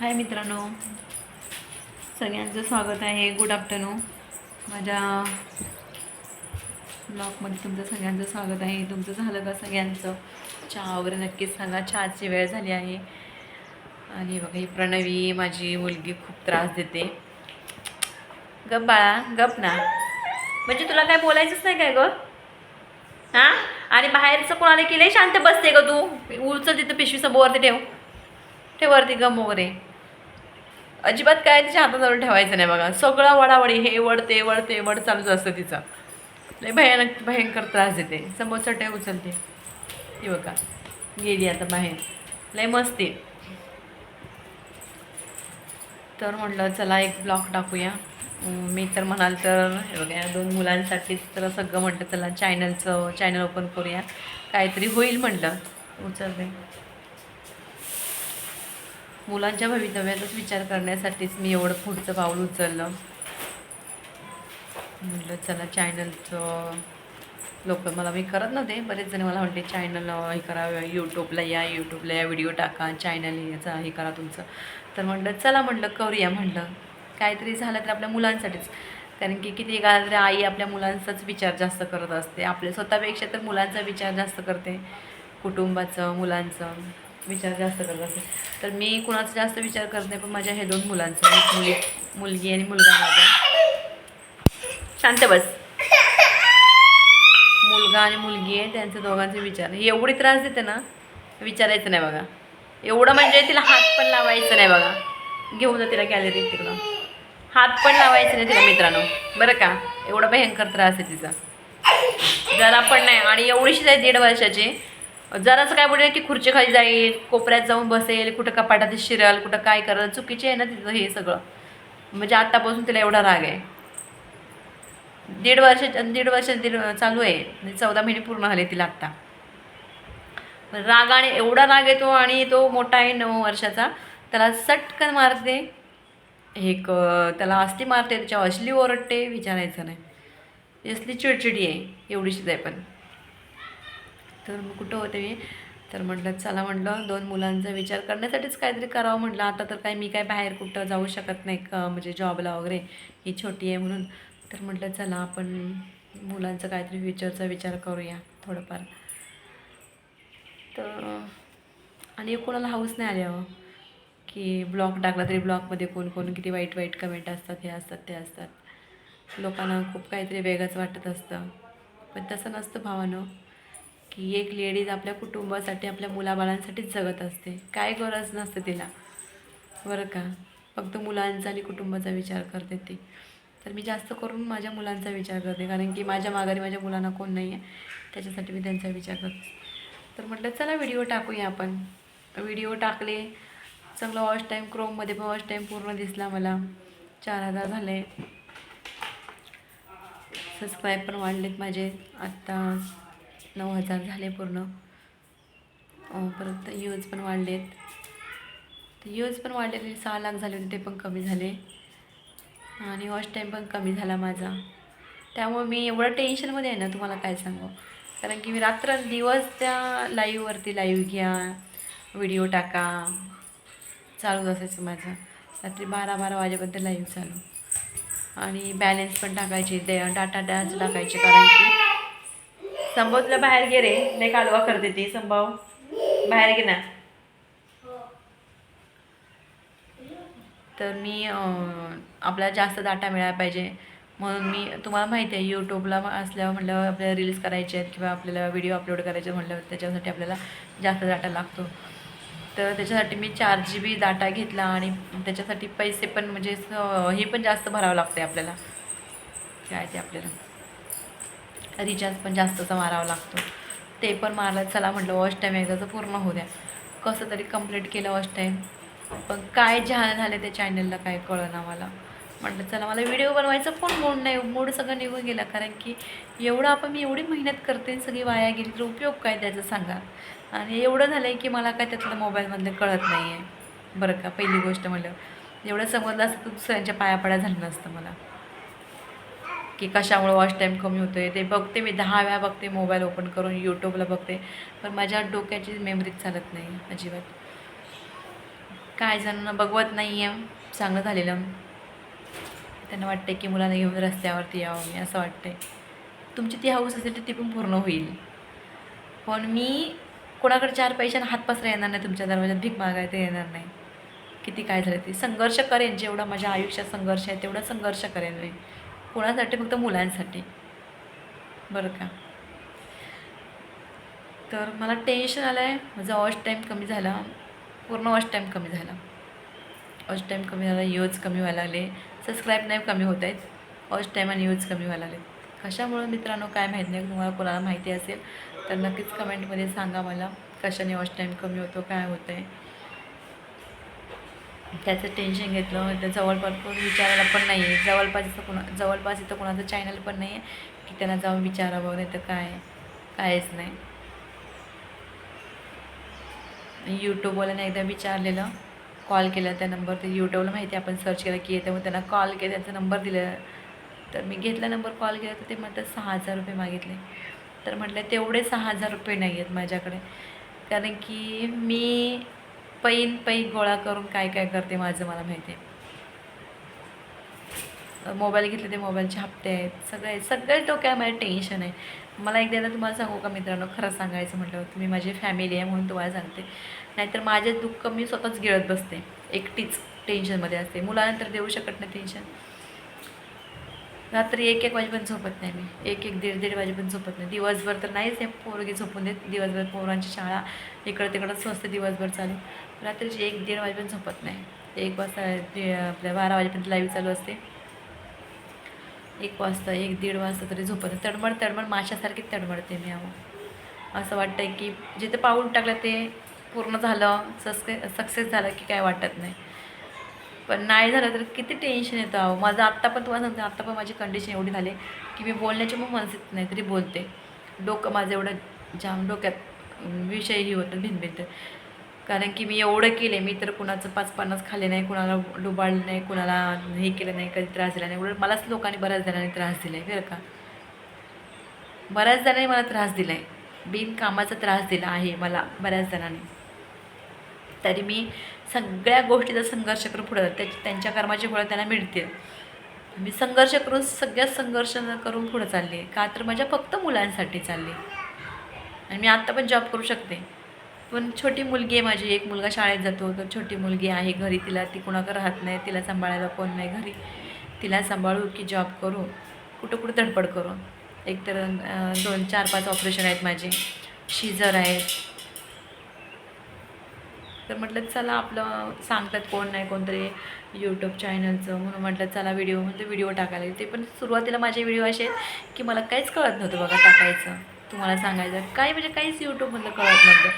हाय मित्रांनो. सगळ्यांचं स्वागत आहे. गुड आफ्टरनून माझ्या ब्लॉगमध्ये तुमचं सगळ्यांचं स्वागत आहे. तुमचं झालं का सगळ्यांचं? चहा वगैरे नक्कीच सांगा चहाची वेळ झाली आहे. आणि बघा ही प्रणवी माझी मुलगी खूप त्रास देते. गप बाळा गप ना. म्हणजे तुला काय बोलायचंच नाही काय ग? हां? आणि बाहेरचं कोणाला केलं शांत बसते ग तू. उलचं तिथं पिशवी समोरती ठेव. ठेव वरती गम वगैरे. अजिबात काय तिच्या हाताजवळ ठेवायचं नाही बघा. सगळं वडावडी हे वड ते वड ते वड चालूच असतं तिचं. लय भयानक भयंकर त्रास देते समोरचा टे उचलते. ती बघा. गेली आता बाहेर. लय मस्ती तर म्हटलं चला एक ब्लॉग टाकूया. मी तर म्हणाल तर बघा या दोन मुलांसाठीच तर सगळं म्हटलं चला चॅनलचं चॅनल ओपन करूया. काहीतरी होईल म्हटलं. उचलते. मुलांच्या भवितव्याचाच विचार करण्यासाठीच मी एवढं पुढचं पाऊल उचललं. म्हटलं चला चॅनलचं लोक मला मी करत नव्हते. बरेच जण मला म्हणते चॅनल हे करा यूट्यूबला या यूट्यूबला या व्हिडिओ टाका चॅनल याचा हे करा तुमचं. तर म्हटलं चला म्हटलं करूया म्हटलं. काहीतरी झालं तर आपल्या मुलांसाठीच. कारण की किती काळ तरी आई आपल्या मुलांचाच विचार जास्त करत असते. आपल्या स्वतःपेक्षा तर मुलांचा विचार जास्त करते. कुटुंबाचं मुलांचं. विचार जास्त करत असते तर मी कुणाचा जास्त विचार करत नाही पण माझ्या हे दोन मुलांचा एक मुली मुलगी आणि मुलगा माझा. शांत बस. मुलगा आणि मुलगी आहे त्यांचे दोघांचे विचार. एवढी त्रास देते ना विचारायचं नाही बघा. एवढं म्हणजे तिला हात पण लावायचं नाही बघा. घेऊन जा तिला गॅलरीत तिकडं. हात पण लावायचं नाही तिला मित्रांनो. बरं का? एवढा भयंकर त्रास आहे तिचा. जरा पण नाही. आणि एवढीशीच आहे दीड वर्षाची जराचं काय बोलले की खुर्ची खाली जाईल कोपऱ्यात जाऊन बसेल कुठं कपाटात शिरल कुठं काय करल चुकीचे आहे ना तिचं हे सगळं. म्हणजे आत्तापासून तिला एवढा राग आहे. दीड वर्ष दीड वर्ष दीड चालू आहे. म्हणजे चौदा महिने पूर्ण झाले तिला आत्ता. रागाने राग आणि एवढा राग येतो आणि तो मोठा आहे नऊ वर्षाचा. त्याला सटकन मारते. हे क त्याला अस्ती मारते त्याच्या असली ओरडते विचारायचं नाही. असली चिडचिडी आहे एवढीशीच आहे पण. तर मग कुठं होते मी? तर म्हटलं चला म्हटलं दोन मुलांचा विचार करण्यासाठीच काहीतरी करावं म्हटलं. आता तर काय मी काय बाहेर कुठं जाऊ शकत नाही का म्हणजे जॉबला वगैरे. ही छोटी आहे म्हणून. तर म्हटलं चला आपण मुलांचं काहीतरी फ्युचरचा विचार करूया थोडंफार. तर आणि कोणाला हाऊस नाही आली अहो. की ब्लॉग टाकला तरी ब्लॉगमध्ये कोण कोण किती वाईट वाईट कमेंट असतात हे असतात ते असतात. लोकांना खूप काहीतरी वेगळंच वाटत असतं. पण तसं नसतं भावानं. की एक लेडीज आपल्या कुटुंबासाठी आपल्या मुलाबाळांसाठीच जगत असते. काय गरज नसते तिला. बरं का? फक्त मुलांचा आणि कुटुंबाचा विचार करते ती. तर मी जास्त करून माझ्या मुलांचा विचार करते. कारण की माझ्या माघारी माझ्या मुलांना कोण नाही आहे त्याच्यासाठी मी त्यांचा विचार करते. तर म्हटलं चला व्हिडिओ टाकूया आपण. व्हिडिओ टाकले चांगलं वॉच टाईम क्रोममध्ये पण वॉच टाईम पूर्ण दिसला मला. चार हजार झाले. सबस्क्राईब पण वाढलेत माझे. आत्ता नऊ हजार झाले पूर्ण. परत यूज पण वाढलेत. तर यूज पण वाढलेले म्हणजे सहा लाख झाले होते ते पण कमी झाले. आणि वॉच टाईम पण कमी झाला माझा. त्यामुळे मी एवढं टेन्शनमध्ये आहे ना तुम्हाला काय सांगू? कारण की मी रात्र दिवस त्या लाईव्हवरती लाईव्ह घ्या व्हिडिओ टाका. चालूच असायचं माझं. रात्री बारा बारा वाजेपर्यंत लाईव्ह चालू. आणि बॅलन्स पण टाकायचे डे डाटा डॅच टाकायचे कारण की संभव तुला बाहेर गे रे. नाही कालवा करते ती संभव. बाहेर गे ना. तर मी अं, आपल्याला जास्त डाटा मिळाला पाहिजे. म्हणून मी तुम्हाला माहिती आहे यूट्यूबला असल्यावर म्हटल्यावर आपल्याला रील्स करायचे आहेत किंवा आपल्याला व्हिडिओ अपलोड करायचे म्हटल्यावर त्याच्यासाठी आपल्याला जास्त डाटा लागतो. तर त्याच्यासाठी मी चार जी बी डाटा घेतला आणि त्याच्यासाठी पैसे पण म्हणजे हे पण जास्त भरावं लागते आपल्याला. काय ते आपल्याला. रिचार्ज पण जास्तचा मारावा लागतो. ते पण मारलं चला म्हटलं वॉश टाईम एकदाचं पूर्ण होऊ द्या. कसं तरी कंप्लीट केलं वॉश टाईम पण काय जहान झालं त्या चॅनलला काय कळना मला. म्हटलं चला मला व्हिडिओ बनवायचं पण मूड नाही मूड सगळं निघून गेला. कारण की एवढं आपण मी एवढी मेहनत करते सगळी वाया गेली तर उपयोग काय त्याचा सांगा. आणि एवढं झालं आहे की मला काय त्यातलं मोबाईलमधलं कळत नाही आहे बरं का पहिली गोष्ट म्हणलं एवढं समजलं असतं तर दुसऱ्यांच्या पाया पड्या झालं नसतं मला. की कशामुळे वॉच टाईम कमी होतो आहे ते बघते मी दहा वेळा बघते मोबाईल ओपन करून यूट्यूबला बघते पण माझ्या डोक्याची मेमरीच चालत नाही अजिबात. काय जणांना बघवत नाही आहे चांगलं झालेलं. त्यांना वाटतं की मुलांना घेऊन रस्त्यावरती यावं मी असं वाटते तुमची ती हाऊस असेल तर ती पण पूर्ण होईल. पण मी कोणाकडे चार पैशांना हात पसरा येणार नाही तुमच्या दरवाजात भीक मागायला येणार नाही. किती काय झालं ते. संघर्ष करेन जेवढा माझ्या आयुष्यात संघर्ष आहे तेवढा संघर्ष करेन मी. कोणासाठी? फक्त मुलांसाठी. बरं का? तर मला टेन्शन आलं आहे माझा वॉच टाईम कमी झाला. पूर्ण वॉच टाईम कमी झाला. वॉच टाईम कमी झाला यूज कमी व्हायला लागले. सबस्क्राईब नाही कमी होत आहेत. वॉच टाईम आणि यूज कमी व्हायला लागले कशामुळं मित्रांनो काय माहीत नाही. तुम्हाला कोणाला माहिती असेल तर नक्कीच कमेंटमध्ये सांगा मला. कशाने वॉच टाईम कमी होतो काय होतं आहे त्याचं टेन्शन घेतलं तर जवळपास कोण विचारायला पण नाही आहे जवळपास इथं कोणा जवळपास इथं कोणाचं चॅनल पण नाही आहे की त्यांना जाऊन विचारावं नाही तर काय कायच नाही. यूट्यूबवाल्याने एकदा विचारलेलं कॉल केला त्या नंबर ते यूट्यूबला माहिती आहे आपण सर्च केलं की येतं मग त्यांना कॉल केला त्यांचा नंबर दिला. तर मी घेतला नंबर कॉल केला तर ते म्हणतात सहा हजार रुपये मागितले. तर म्हटलं तेवढे सहा हजार रुपये नाही आहेत माझ्याकडे. कारण की मी पैन पैन गोळा करून काय काय करते माझं मला माहिती आहे. मोबाईल घेतले ते मोबाईलचे हप्ते आहेत सगळे सगळे डोक्यामध्ये टेन्शन आहे. मला एकदा तुम्हाला सांगू का मित्रांनो? खरं सांगायचं म्हटलं तुम्ही माझी फॅमिली आहे म्हणून तुम्हाला सांगते. नाहीतर माझे दुःख मी स्वतःच गिळत बसते. एकटीच टेन्शनमध्ये असते. मुलानंतर देऊ शकत नाही टेन्शन रात्री एक एक वाजेपर्यंत झोपत नाही मी. एक एक दीड दीड वाजेपर्यंत झोपत नाही. दिवसभर तर नाहीच आहे. पोरगी झोपून देत. दिवसभर पोरांची शाळा इकडं तिकडं स्वस्त दिवसभर चालू. रात्रीची एक दीड वाजेपर्यंत झोपत नाही. एक वाजता आपल्या बारा वाजेपर्यंत लाईव्ह चालू असते. एक वाजता एक दीड वाजता तरी झोपत नाही. तडमड तडमड माशासारखी तडमडते मी अहो. असं वाटतं की जिथे पाऊल टाकलं ते पूर्ण झालं सक्से सक्सेस झालं की काय वाटत नाही. पण नाही झालं तर किती टेन्शन येतं अहो. माझं आत्ता पण तुम्हाला सांगते आत्ता पण माझी कंडिशन एवढी झाली की मी बोलण्याची मग मनस येत नाही तरी बोलते. डोकं माझं एवढं जाम डोक्यात विषयही होतं भिनभिनत. कारण की मी एवढं केले मी तर कुणाचं पाच पन्नास खाल्ले नाही कुणाला डुबाळलं नाही कुणाला हे केलं नाही कधी त्रास दिला नाही. उलट मलाच लोकांनी बऱ्याच जणांनी त्रास दिला आहे बरं का? बऱ्याच जणांनी मला त्रास दिला आहे बिनकामाचा त्रास दिला आहे मला बऱ्याच जणांनी. तरी मी सगळ्या गोष्टीचा संघर्ष करून पुढे त्या त्याची त्यांच्या कर्माची फळं त्यांना मिळतील. मी संघर्ष करून सगळ्यात संघर्ष करून पुढं चालले. का तर माझ्या फक्त मुलांसाठी चालली. आणि मी आत्ता पण जॉब करू शकते. पण छोटी मुलगी आहे माझी एक मुलगा शाळेत जातो तर छोटी मुलगी आहे घरी तिला ती कुणाकडे राहत नाही तिला सांभाळायला कोण नाही घरी. तिला सांभाळू की जॉब करू कुठं कुठं धडपड करू. एकतर तर दोन चार पाच ऑपरेशन आहेत माझे. शिजर आहेत तर म्हटलं चला आपलं सांगतात कोण नाही कोणतरी यूट्यूब चॅनलचं म्हणून म्हटलं चला व्हिडिओ म्हणजे व्हिडिओ टाकायला. ते पण सुरुवातीला माझे व्हिडिओ असे आहेत की मला काहीच कळत नव्हतं बघा टाकायचं. तुम्हाला सांगायचं. काही म्हणजे काहीच यूट्यूबमधलं कळत नव्हतं.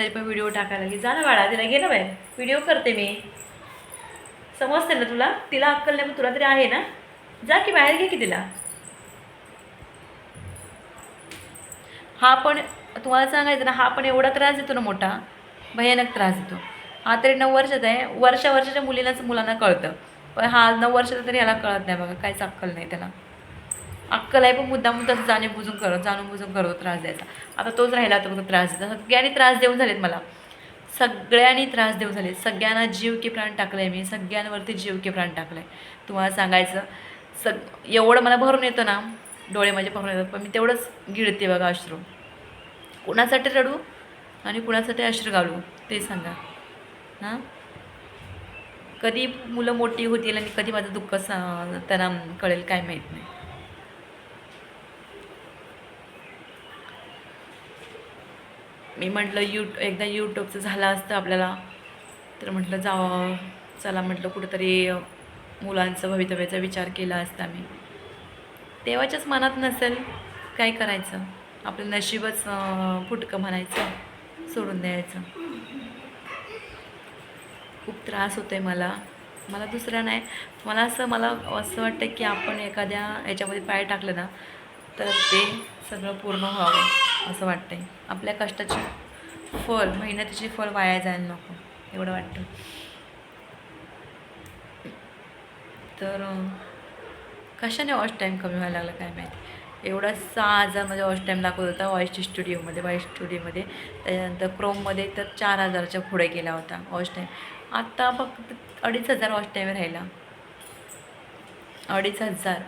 तरी पण व्हिडिओ टाकायला लागली. जा ना बाळा तिला घे ना बाहेर. व्हिडिओ करते मी. समजते ना तुला? तिला अक्कल नाही पण तुला तरी आहे ना? जा की बाहेर घे की तिला. हा पण तुम्हाला सांगायचं ना हा पण एवढा त्रास देतो ना मोठा. भयानक त्रास देतो. हा तरी नऊ वर्षाचा आहे. वर्षा वर्षाच्या मुलीलाच मुलांना कळतं. पण हा नऊ वर्षाचा तरी याला कळत नाही बघा काहीच अक्कल नाही त्याला. अक्कल आहे पण मुद्दा तसं जाणे बुजून करत जाणून बुजून करतो त्रास द्यायचा. आता तोच राहिला तर फक्त त्रास द्यायचा. सगळ्यांनी त्रास देऊन झालेत मला. सगळ्यांनी त्रास देऊन झाले सगळ्यांना जीव की प्राण टाकलं आहे मी. सगळ्यांवरती जीव की प्राण टाकलं आहे तुम्हाला सांगायचं सग एवढं मला भरून येतं ना डोळे माझे भरून येतात पण मी तेवढंच गिळते बघा अश्रू. कुणासाठी रडू आणि कुणासाठी अश्रू घालू ते सांगा. हां? कधी मुलं मोठी होतील आणि कधी माझं दुःख सा त्यांना कळेल काय माहीत नाही. मी म्हटलं यू एकदा यूट्यूबचं झालं असतं आपल्याला. तर म्हटलं जावं चला म्हटलं कुठंतरी मुलांचं भवितव्याचा विचार केला असता मी. देवाच्याच मनात नसेल काय करायचं? आपलं नशीबच फुटकं म्हणायचं सोडून द्यायचं. खूप त्रास होतो आहे मला. मला दुसरं नाही. मला असं मला असं वाटतं की आपण एखाद्या याच्यामध्ये पाय टाकलं ना तर ते सगळं पूर्ण व्हावं. असं वाटतं आहे आपल्या कष्टाची फळ मेहनतीचे फळ वाया जायला नको एवढं वाटतं. तर कशाने वॉश टाईम कमी व्हायला लागला काय माहिती? एवढा सहा हजार वॉश वॉच टाईम दाखवत होता वॉइस स्टुडिओमध्ये वॉइस स्टुडिओमध्ये त्याच्यानंतर क्रोममध्ये तर चार हजाराच्या पुढे गेला होता वॉश टाईम आत्ता फक्त अडीच हजार वॉश टाईम राहिला. अडीच हजार.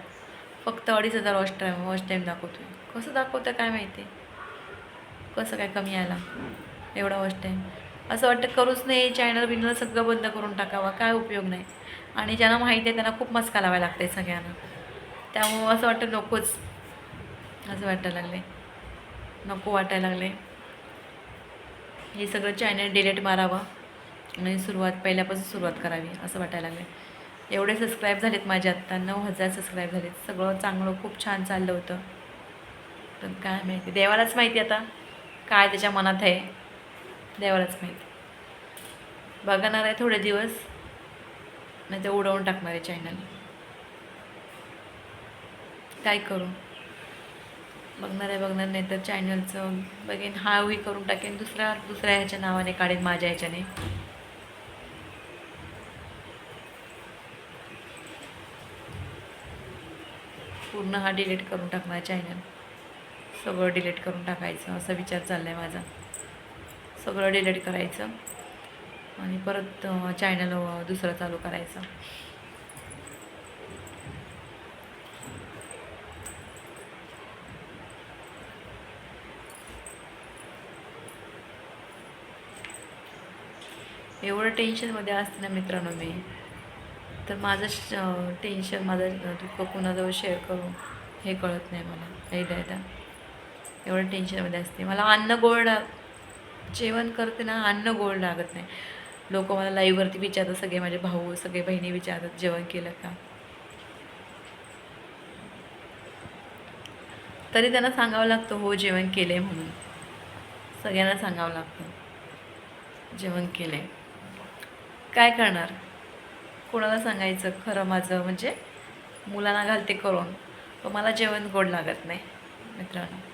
फक्त अडीच हजार वॉश टाईम वॉश टाईम दाखवतो आहे कसं दाखवतं काय माहिती? कसं काय कमी आला एवढा वॉच टाईम असं वाटतं करूच नाही चॅनल बिनल सगळं बंद करून टाकावा काय उपयोग नाही. आणि ज्यांना माहिती आहे त्यांना खूप मस्का लावायला लागते सगळ्यांना. त्यामुळं असं वाटतं नकोच. असं वाटायला लागले नको वाटायला लागले हे सगळं चॅनल डिलेट मारावं आणि सुरुवात पहिल्यापासून सुरुवात करावी असं वाटायला लागले एवढे सबस्क्राईब झालेत माझे आत्ता नऊ हजार सबस्क्राईब झालेत. सगळं चांगलं खूप छान चाललं होतं. पण काय माहिती देवालाच माहिती आता. काय त्याच्या मनात आहे? देवालाच माहिती. बघणार आहे थोडे दिवस. नाही ते उडवून टाकणार आहे चॅनल काय करू? बघणार आहे बघणार नाही तर चॅनलचं बघेन हाही करून टाकेन. दुसऱ्या दुसऱ्या ह्याच्या नावाने काढेन माझ्या ह्याच्याने. पूर्ण हा डिलीट करून टाकणार चॅनल सगळं डिलीट करून टाकायचं असा विचार चालला आहे माझा. सगळं डिलीट करायचं आणि परत चॅनल दुसरं चालू करायचं. एवढं टेन्शनमध्ये असते ना मित्रांनो मी. तर माझं श टेन्शन माझं दुःख कुणाजवळ शेअर करू हे कळत नाही मला. एकदा एकदा एवढं टेन्शनमध्ये असते. मला अन्न गोड लाग- जेवण करते ना अन्न गोड लागत नाही. लोक मला लाईव्हवरती विचारतात सगळे माझे भाऊ सगळे बहिणी विचारतात जेवण केलं का? तरी त्यांना सांगावं लागतं हो जेवण केलं आहे म्हणून. सगळ्यांना सांगावं लागतं जेवण केलं आहे काय करणार? कोणाला सांगायचं? खरं माझं म्हणजे मुलांना घालते करून. पण मला जेवण गोड लागत नाही मित्रांनो.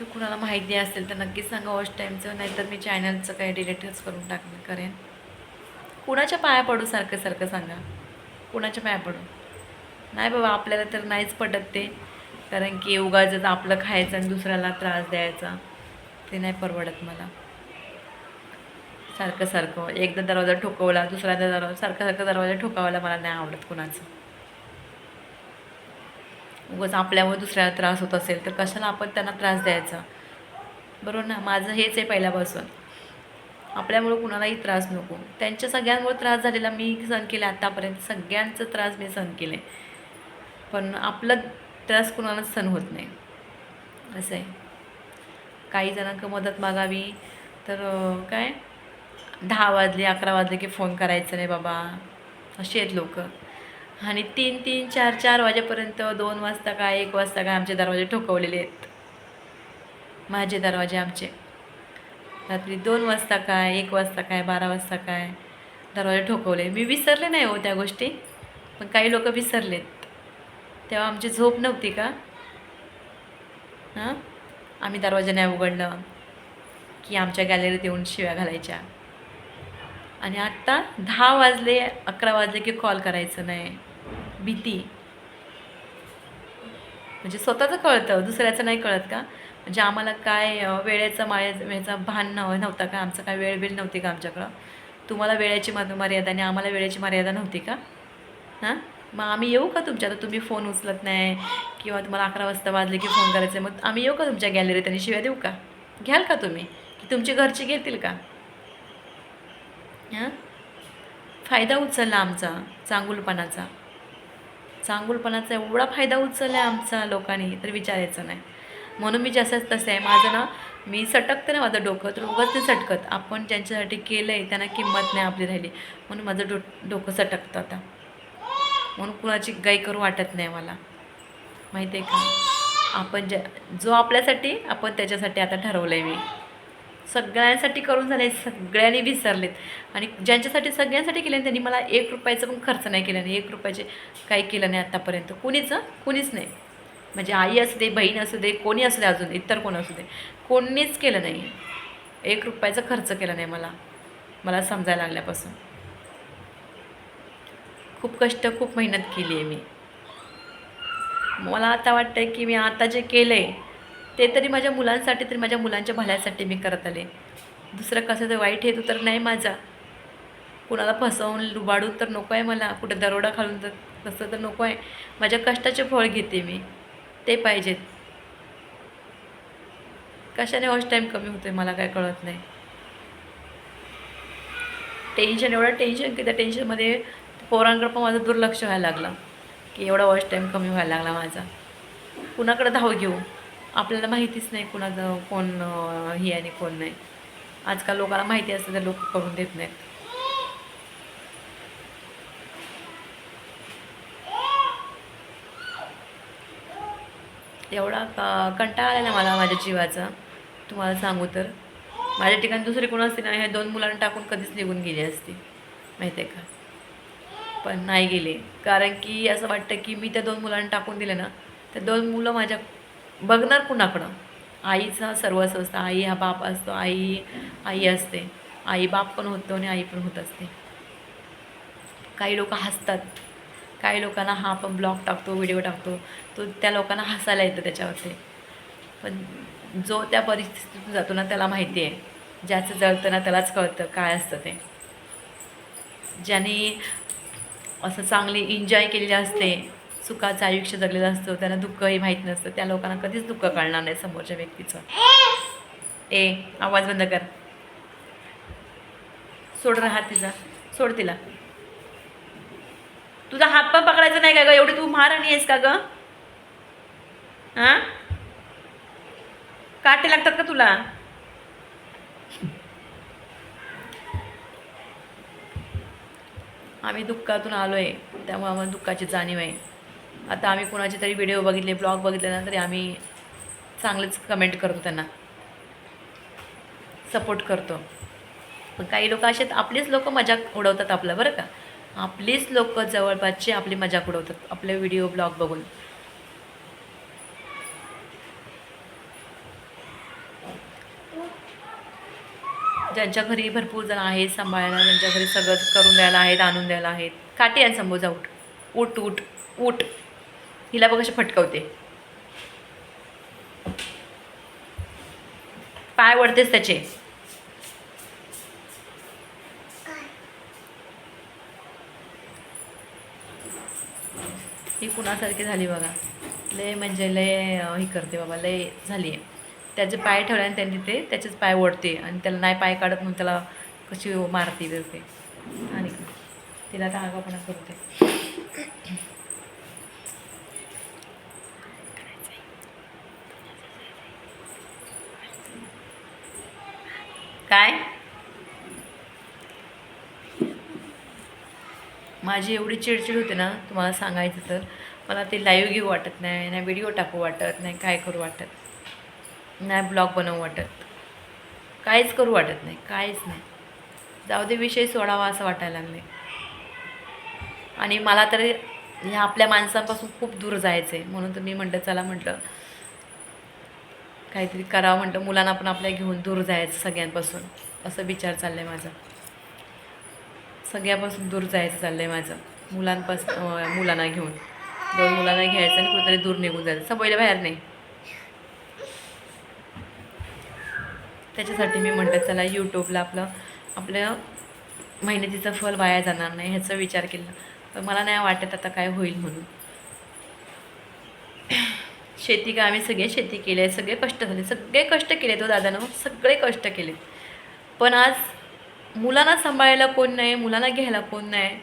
तर कुणाला माहिती असेल तर नक्कीच सांगा वॉच टाईमचं नाहीतर मी चॅनलचं काही डिलेटच करून टाक करेन. कुणाच्या पाया पडू सारखं सारखं सांगा. कुणाच्या पाया पडू? नाही बाबा आपल्याला तर नाहीच पटत ते. कारण की उगाच आपलं खायचं आणि दुसऱ्याला त्रास द्यायचा. ते नाही परवडत मला. सारखं सारखं. एकदा दरवाजा ठोकवला दुसऱ्यादा दरवाजा सारखं सारखं दरवाजा ठोकावायला मला नाही आवडत कुणाचं. उगाच आपल्यामुळे दुसऱ्याला त्रास होत असेल तर कशाला आपण त्यांना त्रास द्यायचा? बरोबर ना? माझं हेच आहे पहिल्यापासून. आपल्यामुळं कुणालाही त्रास नको. त्यांच्या सगळ्यांमुळे त्रास झालेला मी सहन केला आत्तापर्यंत सगळ्यांचा त्रास मी सहन केले पण आपला त्रास कुणालाच सहन होत नाही. असं आहे. काही जणांक मदत मागावी तर काय? दहा वाजले अकरा वाजले की फोन करायचं नाही बाबा. असे आहेत लोकं. आणि तीन तीन चार चार वाजेपर्यंत दोन वाजता काय एक वाजता काय आमचे दरवाजे ठोकवलेले आहेत. माझे दरवाजे आमचे. रात्री दोन वाजता काय एक वाजता काय बारा वाजता काय दरवाजे ठोकवले. मी विसरले नाही हो त्या गोष्टी पण काही लोक विसरलेत. तेव्हा आमची झोप नव्हती का? हां? आम्ही दरवाजा नाही उघडलं की आमच्या गॅलरीत येऊन शिव्या घालायच्या. आणि आत्ता दहा वाजले अकरा वाजले की कॉल करायचं नाही. भीती. म्हणजे स्वतःचं कळतं दुसऱ्याचं नाही कळत का? म्हणजे आम्हाला काय वेळेचं माळे वेळेचा भान नव्हता का? आमचं काय वेळ बिल नव्हती का आमच्याकडं? तुम्हाला वेळेची मर्यादा आणि आम्हाला वेळेची मर्यादा नव्हती का? हां? मग आम्ही येऊ का तुमच्या? आता तुम्ही फोन उचलत नाही किंवा तुम्हाला अकरा वाजता वाजले की फोन करायचं मग आम्ही येऊ का तुमच्या गॅलरीत आणि शिव्या देऊ का? घ्याल का तुम्ही? की तुमची घरचे घेतील का? हां? फायदा उचलला आमचा चांगुलपणाचा. चांगुलपणाचा एवढा फायदा उचलला आहे आमचा लोकांनी तर विचारायचं नाही. म्हणून मी जसंच तसं आहे माझं ना मी सटकतं ना माझं डोकं तर उगाच नाही सटकत. आपण ज्यांच्यासाठी केलं आहे त्यांना किंमत नाही आपली राहिली. म्हणून माझं डो डोकं सटकतं आता. म्हणून कुणाची गाई करू वाटत नाही मला. माहिती आहे का? आपण ज्या जो आपल्यासाठी आपण त्याच्यासाठी आता ठरवलं आहे मी. सगळ्यांसाठी करून झाले सगळ्यांनी विसरलेत. आणि ज्यांच्यासाठी सगळ्यांसाठी केले त्यांनी मला एक रुपयाचा पण खर्च नाही केला नाही एक रुपयाचे काही केलं नाही आत्तापर्यंत कुणीच कुणीच नाही. म्हणजे आई असू दे बहीण असू दे कोणी असू दे अजून इतर कोण असू दे. कोणीच केलं नाही. एक रुपयाचा खर्च केला नाही मला मला समजायला लागल्यापासून. खूप कष्ट खूप मेहनत केली आहे मी. मला आता वाटतं की मी आता जे केलं आहे ते तरी माझ्या मुलांसाठी तरी माझ्या मुलांच्या भल्यासाठी मी करत आले. दुसरं कसं तर वाईट हेतू तर नाही माझा. कुणाला फसवून लुबाडून तर नको आहे मला. कुठं दरोडा खालून तर तसं तर नको आहे. माझ्या कष्टाचे फळ घेते मी. ते पाहिजेत. कशाने वॉच टाईम कमी होतो आहे मला काय कळत नाही. टेन्शन एवढं टेन्शन की त्या टेन्शनमध्ये पोरांकडं पण माझं दुर्लक्ष व्हायला लागलं. की एवढा वॉच टाईम कमी व्हायला लागला माझा. कुणाकडे धाव घेऊ? आपल्याला माहितीच नाही कुणाचं कोण हे ही आणि कोण नाही. आजकाल लोकांना माहिती असतं तर लोक करून देत नाहीत. एवढा कंटाळा आला ना मला माझ्या जीवाचा. तुम्हाला सांगू तर. माझ्या ठिकाणी दुसरी कोण असते ना ह्या दोन मुलांना टाकून कधीच निघून गेली असते. माहिती आहे का? पण नाही गेले. कारण की असं वाटतं की मी त्या दोन मुलांना टाकून दिलं ना त्या दोन मुलं माझ्या बघणार कुणाकडं? आईचा सर्वस्व असतं. आई हा बाप असतो. आई आई असते. आई बाप पण होतो आणि आई पण होत असते. काही लोक हसतात. काही लोकांना हा आपण ब्लॉग टाकतो व्हिडिओ टाकतो. तो त्या लोकांना हसायला येतं त्याच्यावरती. पण जो त्या परिस्थितीतून जातो ना त्याला माहिती आहे. ज्याचं जळतं ना त्यालाच कळतं काय असतं ते. ज्याने असं चांगली एन्जॉय केलेली असते सुखाचं आयुष्य जगलेलं असतं त्यांना दुःखही माहीत नसतं. त्या लोकांना कधीच दुःख कळणार नाही समोरच्या व्यक्तीचं. ए आवाज बंद कर. सोड राहा तिचा. सोड तिला. तुझा हात पण पकडायचा नाही का ग? एवढी तू महाराणी आहेस का ग? हां? काटे लागतात का तुला? आम्ही दुःखातून आलो आहे त्यामुळे आम्हाला दुःखाची जाणीव आहे. आता आम्ही कोणाचे तरी व्हिडिओ बघितले ब्लॉग बघितले तरी आम्ही चांगलेच कमेंट करतो त्यांना. सपोर्ट करतो. पण काही लोक असे आपलीच लोक मजाक उडवतात आपलं बरं का? आपलीच लोक जवळपासची आपली मजाक उडवतात आपले व्हिडिओ ब्लॉग बघून. ज्यांच्या घरी भरपूर जण आहेत सांभाळायला ज्यांच्या घरी सगळं करून द्यायला आहेत आणून द्यायला आहेत. काटे आणि संबोजा उठ. उठ उठ उठ. हिला बघ कशी फटकवते. पाय वडतेस त्याचे. ही कुणासारखी झाली बघा. लय म्हणजे लय ही करते बाबा लय झाली आहे. त्याचे पाय ठेवले आणि त्यांनी ते त्याचेच पाय ओढते आणि त्याला नाही पाय काढत म्हणून त्याला कशी मारते ते आणि तिला तर आगापणा करते. काय? माझी एवढी चिडचिड होते ना तुम्हाला सांगायचं तर. मला ते लाईव्ह घेऊ वाटत नाही नाही व्हिडिओ टाकू वाटत नाही काय करू वाटत. नाही ब्लॉग बनवू वाटत. काहीच करू वाटत नाही काहीच नाही. जाऊ दे विषय सोडावा असं वाटायला लागले आणि मला तर ह्या आपल्या माणसांपासून खूप दूर जायचं आहे म्हणून तर मी म्हटलं चला म्हटलं काहीतरी करावं म्हणतं. मुलांना पण आपल्या घेऊन दूर जायचं सगळ्यांपासून. असं विचार चाललं आहे माझा. सगळ्यापासून दूर जायचं चाललं आहे माझं मुलांपासून मुलांना घेऊन. दोन मुलांना घ्यायचं आणि कुठेतरी दूर निघून जायचं. सवयला बाहेर नाही. त्याच्यासाठी मी म्हटलं चला यूट्यूबला आपलं आपल्या मेहनतीचं फल वाया जाणार नाही ह्याचा विचार केला. पण मला नाही वाटत आता काय होईल म्हणून. शेती का आम्ही सगळे शेती केली आहे सगळे कष्ट झाले सगळे कष्ट केले तो हो दादानं हो, सगळे कष्ट केले पण आज मुलांना सांभाळायला कोण नाही मुलांना घ्यायला कोण नाही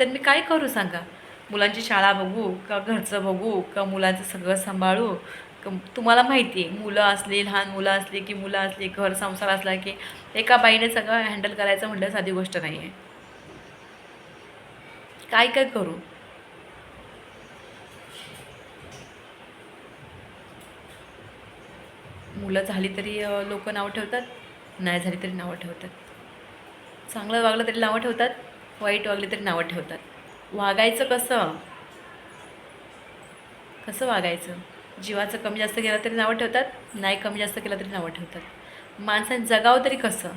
तर मी काय करू सांगा? मुलांची शाळा बघू का घरचं बघू का मुलांचं सगळं सांभाळू? तुम्हाला माहिती आहे मुलं असली लहान मुलं असली की मुलं असली घर संसार असला की एका बाईने सगळं हँडल करायचं म्हटलं साधी गोष्ट नाही आहे काय काय करू? मुलं झाली तरी लोक नावं ठेवतात नाही झाली तरी नावं ठेवतात. चांगलं वागलं तरी नावं ठेवतात वाईट वागले तरी नावं ठेवतात. वागायचं कसं? कसं वागायचं? जीवाचं कमी जास्त केलं तरी नावं ठेवतात नाही कमी जास्त केलं तरी नावं ठेवतात. माणसाने जगावं तरी कसं?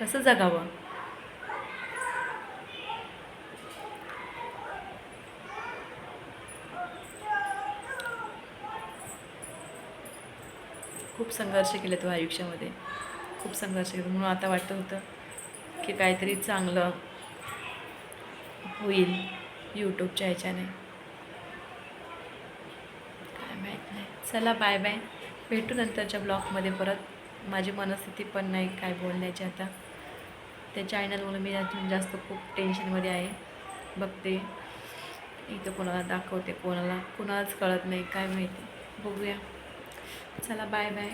कसं जगावं? खूप संघर्ष केले तो आयुष्यामध्ये. खूप संघर्ष केला. म्हणून आता वाटतं होतं की काहीतरी चांगलं होईल यूट्यूबच्या ह्याच्याने. काय माहीत नाही. चला बाय बाय भेटू नंतरच्या ब्लॉगमध्ये परत. माझी मनस्थिती पण नाही काय बोलण्याची आता. त्या चॅनलमुळे मी अजून जास्त खूप टेन्शनमध्ये आहे. बघते. इथं कोणाला दाखवते कोणाला कोणालाच कळत नाही. काय माहिती. बघूया. चला बाय बाय